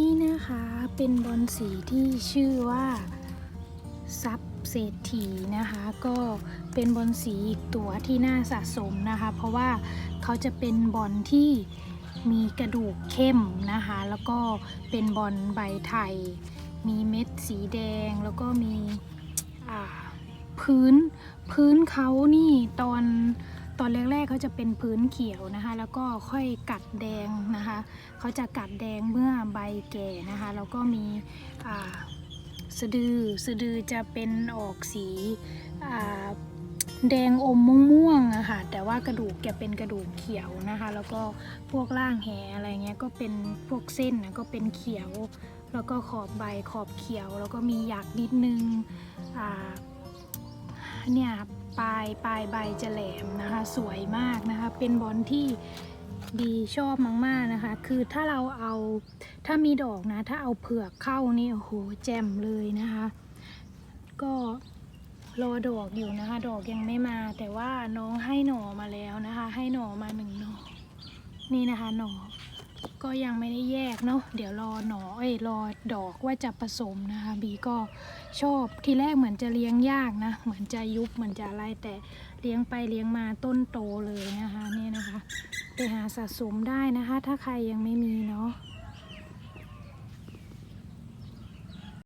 นี่นะคะเป็นบอลสีที่ชื่อว่าซับเศรษฐีนะคะ ก็เป็นบอลสีอีกตัวที่น่าสะสมนะคะ เพราะว่าเขาจะเป็นบอลที่มีกระดูกเข้มนะคะ แล้วก็เป็นบอลใบไทย มีเม็ดสีแดงแล้วก็มีพื้นพื้นเขานี่ตอน ตอนแรกๆเขาจะเป็นพื้นเขียวนะคะ แล้วก็ค่อยกัดแดงนะคะเขาจะกัดแดงเมื่อใบแก่นะคะ แล้วก็มีอ่าสะดือสะดือจะเป็นออกสีอ่าแดงอมม่วงๆอะค่ะแต่ว่ากระดูกจะเป็นกระดูกเขียวนะคะ แล้วก็พวกล่างแหอะไรเงี้ยก็เป็นพวกเส้นนะก็เป็นเขียว แล้วก็ขอบใบขอบเขียว แล้วก็มีหยักนิดนึงอ่าเนี่ย ปลายปลายใบจะแหลมนะคะ สวยมากนะคะ เป็นบอลที่ดีชอบมากๆนะคะ คือถ้าเราเอาถ้ามีดอกนะ ถ้าเอาเผือกเข้านี่โอ้โหแจ่มเลยนะคะ ก็รอดอกอยู่นะคะ ดอกยังไม่มาแต่ว่าน้องให้หน่อมาแล้วนะคะ ให้หน่อมาหนึ่งหน่อนี่นะคะหน่อ ก็ยังไม่ได้แยกเนาะเดี๋ยวรอหน่อเอ้ยรอดอกว่าจะผสมนะคะ บีก็ชอบทีแรกเหมือนจะเลี้ยงยากนะ เหมือนจะยุบเหมือนจะอะไรแต่เลี้ยงไปเลี้ยงมาต้นโตเลยนะคะนี่นะคะ ไปหาสะสมได้นะคะ ถ้าใครยังไม่มีเนาะ